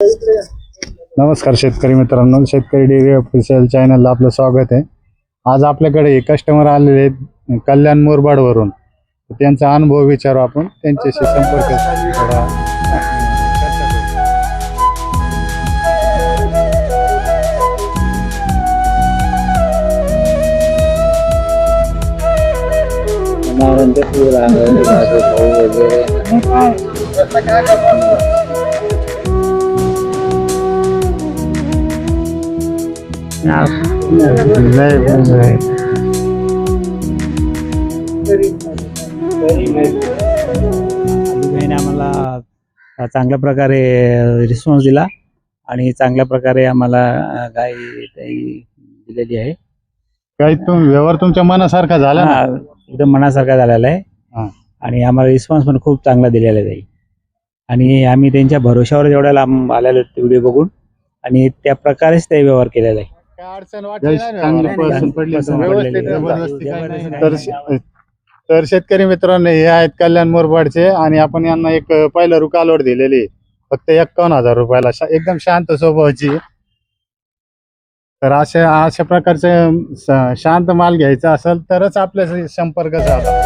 नमस्कार शेतकरी मित्रांनो शेतकरी डेअरी ऑफिशियल चॅनलला आपलं स्वागत आहे. आज आपल्याकडे हे कस्टमर आलेले आहेत कल्याण मुरबाडवरून. त्यांचा अनुभव विचारू आपण त्यांच्याशी संपर्क चर्चा करू. आम्हाला चांगल्या प्रकारे रिस्पॉन्स दिला आणि चांगल्या प्रकारे आम्हाला गाय ताई दिलेली आहे. काही तुम व्यवहार तुमच्या मनासारखा झाला ना? एकदम मनासारखा झालेला आहे. आणि आम्हाला रिस्पॉन्स पण खूप चांगला दिलेला आहे आणि आम्ही त्यांच्या भरोशावर जेवढ्या लांब आलेलो व्हिडिओ बघून आणि त्या प्रकारेच ते व्यवहार केलेला आहे. काय अडचण वाटली नाही ना चांगली नाही, पसंत नाही, पडली पसंत व्यवस्थित पडलेली आहे. जबरदस्ती काही जबरदस्ती नाही. काही तर शे- तर शेतकरी मित्रांनो हे आहेत कल्याण मोरबाडचे आणि आपण यांना एक पहिलं रुकालवड दिलेली आहे. फक्त एक्कावन्न हजार रुपयाला शा- एकदम शांत स्वभावाची तर अशा अशा प्रकारचे स- शांत माल घ्यायचा असेल तरच आपल्याशी संपर्क साधा